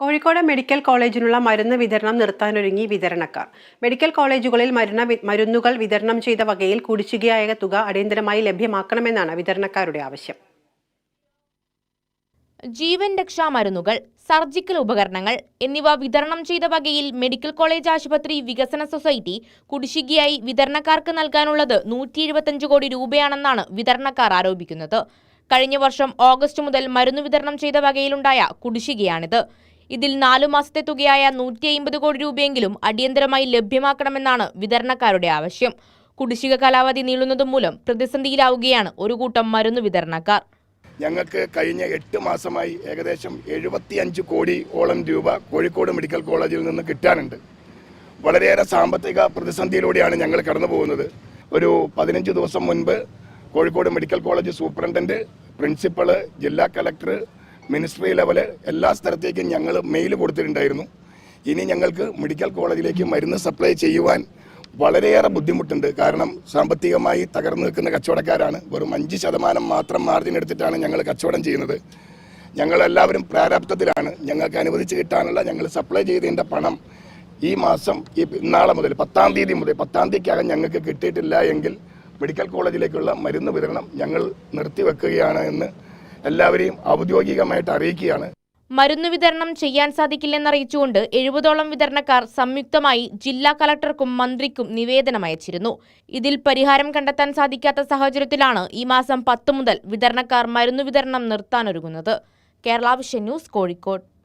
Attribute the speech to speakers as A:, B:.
A: Kozhikode medical കോളേജിനുള്ള മരുന്ന് വിതരണം നിർത്താനൊരുങ്ങി വിതരണക്കാർ. Medical കോളേജുകളിൽ മരുന്ന മരുന്നുകൾ വിതരണം ചെയ്ത വകയിൽ കുടിശ്ശികയായ തുക അടിയന്തരമായി ലഭ്യമാക്കണമെന്നാണ് വിതരണക്കാരുടെ ആവശ്യം.
B: ജീവൻ രക്ഷാ മരുന്നുകൾ സർജിക്കൽ ഉപകരണങ്ങൾ എന്നിവ വിതരണം ചെയ്ത വകയിൽ മെഡിക്കൽ കോളേജ് ആശുപത്രി വികസന സൊസൈറ്റി കുടിശ്ശികയായി വിതരണക്കാർക്ക് നൽകാനുള്ളത് നൂറ്റി എഴുപത്തഞ്ച് കോടി രൂപയാണെന്നാണ് വിതരണക്കാർ ആരോപിക്കുന്നത്. കഴിഞ്ഞ വർഷം ഓഗസ്റ്റ് മുതൽ മരുന്ന് വിതരണം ചെയ്ത വകയിലുണ്ടായ കുടിശ്ശികയാണിത്. ഇതിൽ നാലു മാസത്തെ തുകയായ നൂറ്റി അയിമ്പത് കോടി രൂപയെങ്കിലും അടിയന്തരമായി ലഭ്യമാക്കണമെന്നാണ് വിതരണക്കാരുടെ ആവശ്യം. കുടിശ്ശിക കാലാവധി നീളുന്നതും മൂലം പ്രതിസന്ധിയിലാവുകയാണ് ഒരു കൂട്ടം മരുന്ന് വിതരണക്കാർ.
C: ഞങ്ങൾക്ക് കഴിഞ്ഞ എട്ട് മാസമായി ഏകദേശം എഴുപത്തിയഞ്ച് ഓളം രൂപ കോഴിക്കോട് മെഡിക്കൽ കോളേജിൽ നിന്ന് കിട്ടാനുണ്ട്. വളരെയേറെ സാമ്പത്തിക പ്രതിസന്ധിയിലൂടെയാണ് ഞങ്ങൾ കടന്നു പോകുന്നത് ഒരു പതിനഞ്ച് ദിവസം മുൻപ് Kozhikode medical college superintendent principal ജില്ലാ കളക്ടർ മിനിസ്ട്രി ലെവൽ എല്ലാ സ്ഥലത്തേക്കും ഞങ്ങൾ മെയിൽ കൊടുത്തിട്ടുണ്ടായിരുന്നു. ഇനി ഞങ്ങൾക്ക് മെഡിക്കൽ കോളേജിലേക്ക് മരുന്ന് സപ്ലൈ ചെയ്യുവാൻ വളരെയേറെ ബുദ്ധിമുട്ടുണ്ട്. കാരണം സാമ്പത്തികമായി തകർന്നു നിൽക്കുന്ന കച്ചവടക്കാരാണ്. വെറും അഞ്ച് ശതമാനം മാത്രം മാർജിൻ എടുത്തിട്ടാണ് ഞങ്ങൾ കച്ചവടം ചെയ്യുന്നത്. ഞങ്ങളെല്ലാവരും പ്രാരാബ്ധത്തിലാണ്. ഞങ്ങൾക്ക് അനുവദിച്ച് കിട്ടാനുള്ള ഞങ്ങൾ സപ്ലൈ ചെയ്തതിന്റെ പണം ഈ മാസം ഈ നാളെ മുതൽ പത്താം തീയതി മുതൽ പത്താം തീയതിക്കകം ഞങ്ങൾക്ക് കിട്ടിയിട്ടില്ല എങ്കിൽ മെഡിക്കൽ കോളേജിലേക്കുള്ള മരുന്ന് വിതരണം ഞങ്ങൾ നിർത്തിവെക്കുകയാണ് എന്ന് എല്ലാവരെയും ഔദ്യോഗികമായിട്ട് അറിയിക്കുകയാണ്.
B: മരുന്ന് വിതരണം ചെയ്യാൻ സാധിക്കില്ലെന്നറിയിച്ചുകൊണ്ട് എഴുപതോളം വിതരണക്കാർ സംയുക്തമായി ജില്ലാ കളക്ടർക്കും മന്ത്രിക്കും നിവേദനം അയച്ചിരുന്നു. ഇതിൽ പരിഹാരം കണ്ടെത്താൻ സാധിക്കാത്ത സാഹചര്യത്തിലാണ് ഈ മാസം പത്ത് മുതൽ വിതരണക്കാർ മരുന്ന് വിതരണം നിർത്താനൊരുങ്ങുന്നത്. കേരള ന്യൂസ് കോഴിക്കോട്.